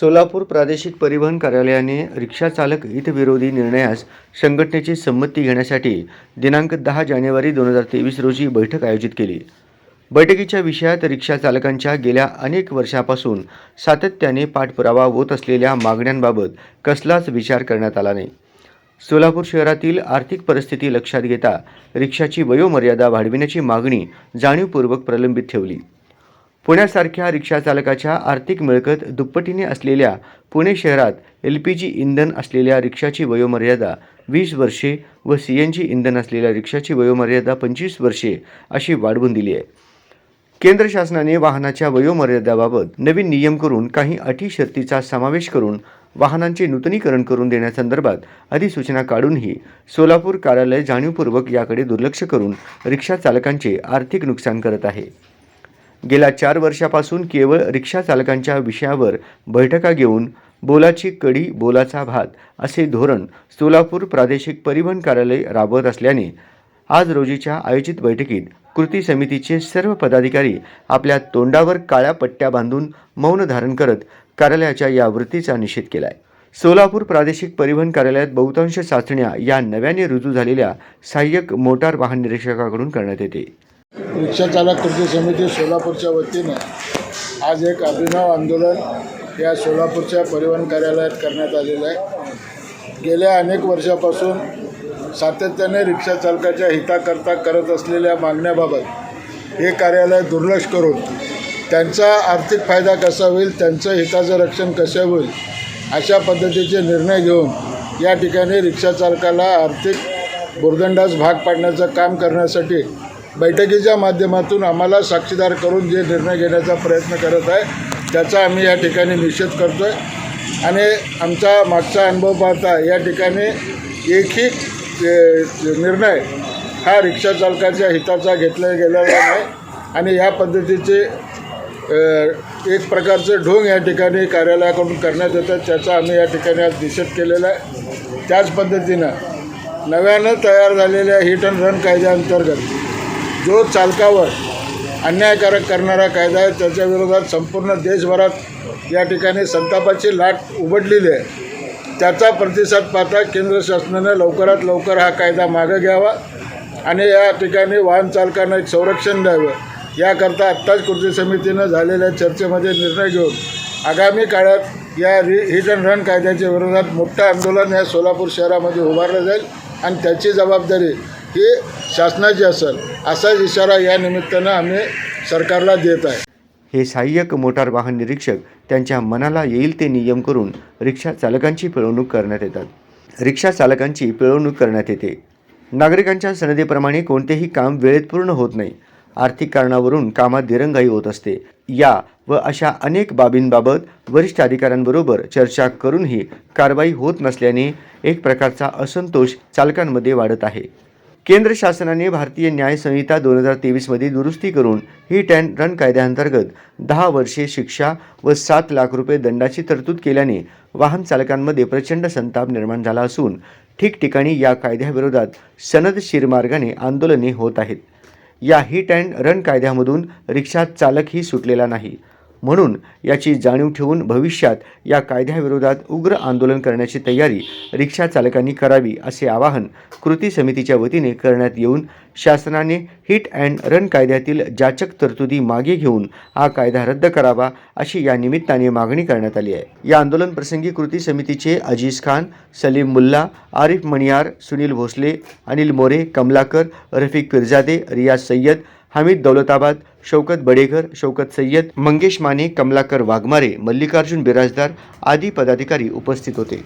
सोलापूर प्रादेशिक परिवहन कार्यालयाने रिक्षा चालक हितविरोधी निर्णयास संघटनेची संमती घेण्यासाठी दिनांक दहा जानेवारी दोन हजार तेवीस रोजी बैठक आयोजित केली. बैठकीच्या विषयात रिक्षा चालकांच्या गेल्या अनेक वर्षापासून सातत्याने पाठपुरावा होत असलेल्या मागण्यांबाबत कसलाच विचार करण्यात आला नाही. सोलापूर शहरातील आर्थिक परिस्थिती लक्षात घेता रिक्षाची वयोमर्यादा वाढविण्याची मागणी जाणीवपूर्वक प्रलंबित ठेवली. पुण्यासारख्या रिक्षाचालकाच्या आर्थिक मिळकत दुप्पटीने असलेल्या पुणे शहरात एल पी जी इंधन असलेल्या रिक्षाची वयोमर्यादा वीस वर्षे व सी एन जी इंधन असलेल्या रिक्षाची वयोमर्यादा पंचवीस वर्षे अशी वाढवून दिली आहे. केंद्र शासनाने वाहनाच्या वयोमर्यादाबाबत नवीन नियम करून काही अटी शर्तीचा समावेश करून वाहनांचे नूतनीकरण करून देण्यासंदर्भात अधिसूचना काढूनही सोलापूर कार्यालय जाणीवपूर्वक याकडे दुर्लक्ष करून रिक्षा चालकांचे आर्थिक नुकसान करत आहे. गेल्या चार वर्षापासून केवळ रिक्षा चालकांच्या विषयावर बैठका घेऊन बोलाची कडी बोलाचा भात असे धोरण सोलापूर प्रादेशिक परिवहन कार्यालय राबवत असल्याने आज रोजीच्या आयोजित बैठकीत कृती समितीचे सर्व पदाधिकारी आपल्या तोंडावर काळ्या पट्ट्या बांधून मौन धारण करत कार्यालयाच्या या वृत्तीचा निषेध केलाय. सोलापूर प्रादेशिक परिवहन कार्यालयात बहुतांश चाचण्या या नव्याने रुजू झालेल्या सहाय्यक मोटार वाहन निरीक्षकाकडून करण्यात येते. रिक्षा चालक कृती समिती सोलापूरच्या वतीनं आज एक अभिनव आंदोलन या सोलापूरच्या परिवहन कार्यालयात करण्यात आलेलं आहे. गेल्या अनेक वर्षापासून सातत्याने रिक्षा चालकाच्या हिताकरता करत असलेल्या मागण्याबाबत हे कार्यालय दुर्लक्ष करून त्यांचा आर्थिक फायदा कसा होईल त्यांचं हिताचं रक्षण कसं होईल अशा पद्धतीचे निर्णय घेऊन या ठिकाणी रिक्षा चालकाला आर्थिक बुरदंडास भाग पाडण्याचं काम करण्यासाठी बैठकीच्या माध्यमातून आम्हाला साक्षीदार करून जे निर्णय घेण्याचा प्रयत्न करत आहे त्याचा आम्ही या ठिकाणी निषेध करतो आहे आणि आमचा मागचा अनुभव पाहता या ठिकाणी एकही निर्णय हा रिक्षा चालकाच्या हिताचा घेतला गेलेला आहे आणि या पद्धतीचे एक प्रकारचं ढोंग या ठिकाणी कार्यालयाकडून करण्यात येतं त्याचा आम्ही या ठिकाणी आज निषेध केलेला आहे. त्याच पद्धतीनं नव्यानं तयार झालेल्या हिट अँड रन कायद्याअंतर्गत जो चालकावर अन्यायकारक करणारा कायदा आहे त्याच्या विरोधात संपूर्ण देशभरात या ठिकाणी संतापाची लाट उघडलेली आहे. त्याचा प्रतिसाद पाहता केंद्र शासनाने लवकरात लवकर हा कायदा मागे घ्यावा आणि या ठिकाणी वाहन चालकांना एक संरक्षण द्यावं. याकरता आत्ताच कृती समितीनं झालेल्या चर्चेमध्ये निर्णय घेऊन आगामी काळात या रि हिट अँड रन कायद्याच्या विरोधात मोठं आंदोलन या सोलापूर शहरामध्ये उभारलं जाईल आणि त्याची जबाबदारी ही शासनाची असेल असाच इशारा या निमित्तानं आम्ही सरकारला देत आहे. हे सहाय्यक मोटार वाहन निरीक्षक त्यांच्या मनाला येईल ते नियम करून रिक्षा चालकांची पिळवणूक करण्यात येतात. रिक्षा चालकांची पिळवणूक करण्यात येते. नागरिकांच्या सनदेप्रमाणे कोणतेही काम वेळेत पूर्ण होत नाही. आर्थिक कारणावरून कामात दिरंगाई होत असते. या व अशा अनेक बाबींबाबत वरिष्ठ अधिकाऱ्यांबरोबर चर्चा करूनही कारवाई होत नसल्याने एक प्रकारचा असंतोष चालकांमध्ये वाढत आहे. केंद्र शासनाने भारतीय न्याय संहिता दोन हजार तेवीसमध्ये दुरुस्ती करून हिट अँड रन कायद्याअंतर्गत दहा वर्षे शिक्षा व सात लाख रुपये दंडाची तरतूद केल्याने वाहन चालकांमध्ये प्रचंड संताप निर्माण झाला असून ठिकठिकाणी या कायद्याविरोधात सनद शिरमार्गाने आंदोलने होत आहेत. या हिट अँड रन कायद्यामधून रिक्षा चालकही सुटलेला नाही. म्हणून याची जाणीव ठेवून भविष्यात या कायद्याविरोधात उग्र आंदोलन करण्याची तयारी रिक्षा चालकांनी करावी असे आवाहन कृती समितीच्या वतीने करण्यात येऊन शासनाने हिट अँड रन कायद्यातील जाचक तरतुदी मागे घेऊन हा कायदा रद्द करावा अशी या निमित्ताने मागणी करण्यात आली आहे. या आंदोलन प्रसंगी कृती समितीचे अजीज खान सलीम मुल्ला आरिफ मणियार सुनील भोसले अनिल मोरे कमलाकर रफिक पिरजादे रियाज सय्यद हमीद दौलताबाद शौकत बडेकर शौकत सय्यद मंगेश माने कमलाकर वाघमारे मल्लिकार्जुन बिराजदार आदी पदाधिकारी उपस्थित होते.